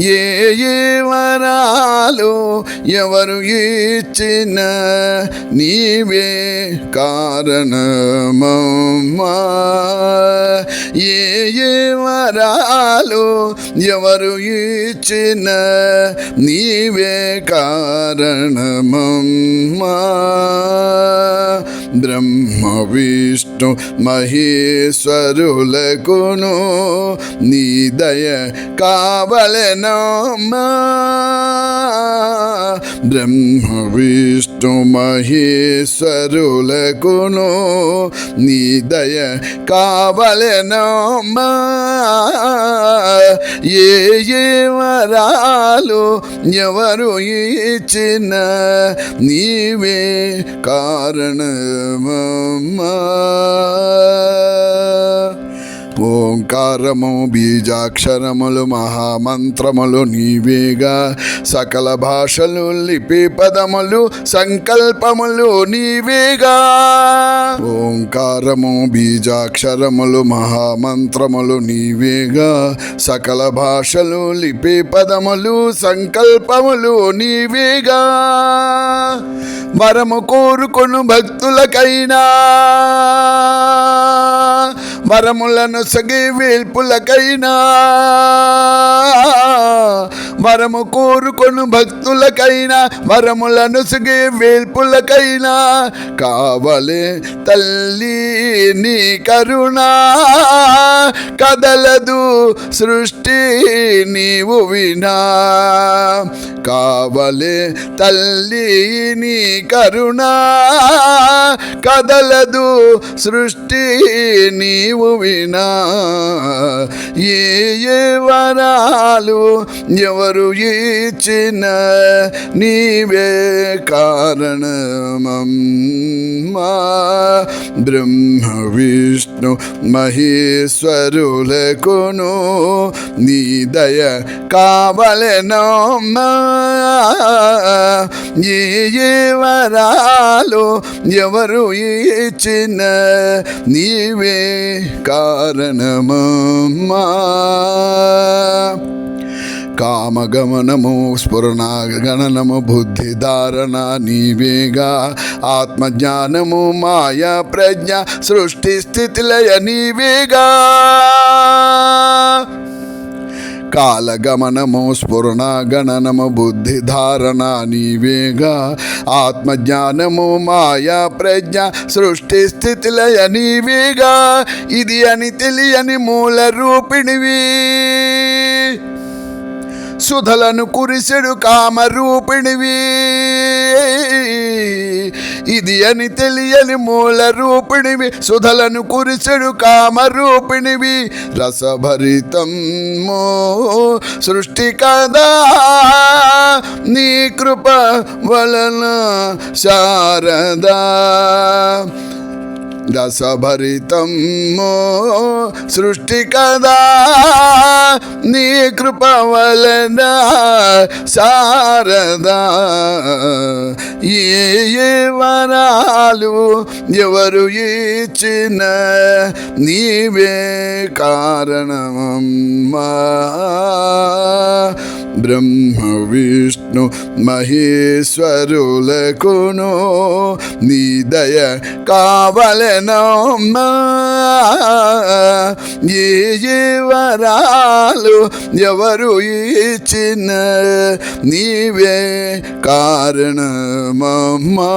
ఏ ఏ వరాలు ఎవరు ఇచ్చిన నీవే కారణమమ్మా? ఏ ఏ వరాలు ఎవరు ఇచ్చిన నీవే కారణమమ్మా? బ్రహ్మ విష్ణు మహేశ్వరులకును నీ దయ కావలెనమ్మా. బ్రహ్మ విష్ణు మహేశ్వరులకును నీ దయ కావలెనమ్మా. ఏ ఏ వరాలు ఎవరు ఇచ్చిన నీవే కారణమమ్మా ఓంకారము బీజాక్షరములు మహామంత్రములు నీవేగా. సకల భాషలు లిపి పదములు సంకల్పములు నీవేగా. ఓంకారము బీజాక్షరములు మహామంత్రములు నీవేగా. సకల భాషలు లిపి పదములు సంకల్పములు నీవేగా. వరము కోరుకొను భక్తులకైనా. వరములను సగి వేల్పులకైనా. వరము కోరుకొను భక్తులకైనా వరములను సగి వేల్పులకైనా. కావలే తల్లి నీ కరుణ కదలదు సృష్టి నీవు వినా. కావలే తల్లి నీ కరుణ కదలదు సృష్టి నీవు వినా. ఏ ఏ వరాలు ఎవరు ఇచ్చిన నీవే కారణమమ్మా. బ్రహ్మ విష్ణు మహేశ్వరులకును నీ దయ కావలెనమ్మా. ఏ వరాలు ఎవరు ఇచ్చిన నీవే కారణమమ్మా. కామగమనము స్ఫురణగణనము బుద్ధి ధారణ నీవేగా ఆత్మజ్ఞానము మాయా ప్రజ్ఞ సృష్టి స్థితిలయ నీవేగా. కాలగమనము స్ఫురణ గణనము బుద్ధి ధారణ నీవేగా ఆత్మజ్ఞానము మాయా ప్రజ్ఞ సృష్టి స్థితిలయ నీవేగా. ఇది అని తెలియని మూల రూపిణివి. సుధలను కురిసెడు కామరూపిణివి. ఇది అని తెలియని మూల రూపిణివి సుధలను కురిసెడు కామరూపిణివి. రసభరితం సృష్టి కదా? నీ కృప వలన శారదా. రసభరితమో సృష్టి కదా నీ కృప వలన శారదా ఏ ఏ వరాలు ఎవరు ఇచ్చిన నీవే కారణమమ్మా బ్రహ్మ విష్ణు మహేశ్వరులకును నీ దయ కావలెనమ్మా ఏ ఏ వరాలు ఎవరు ఇచ్చిన నీవే కారణమమ్మా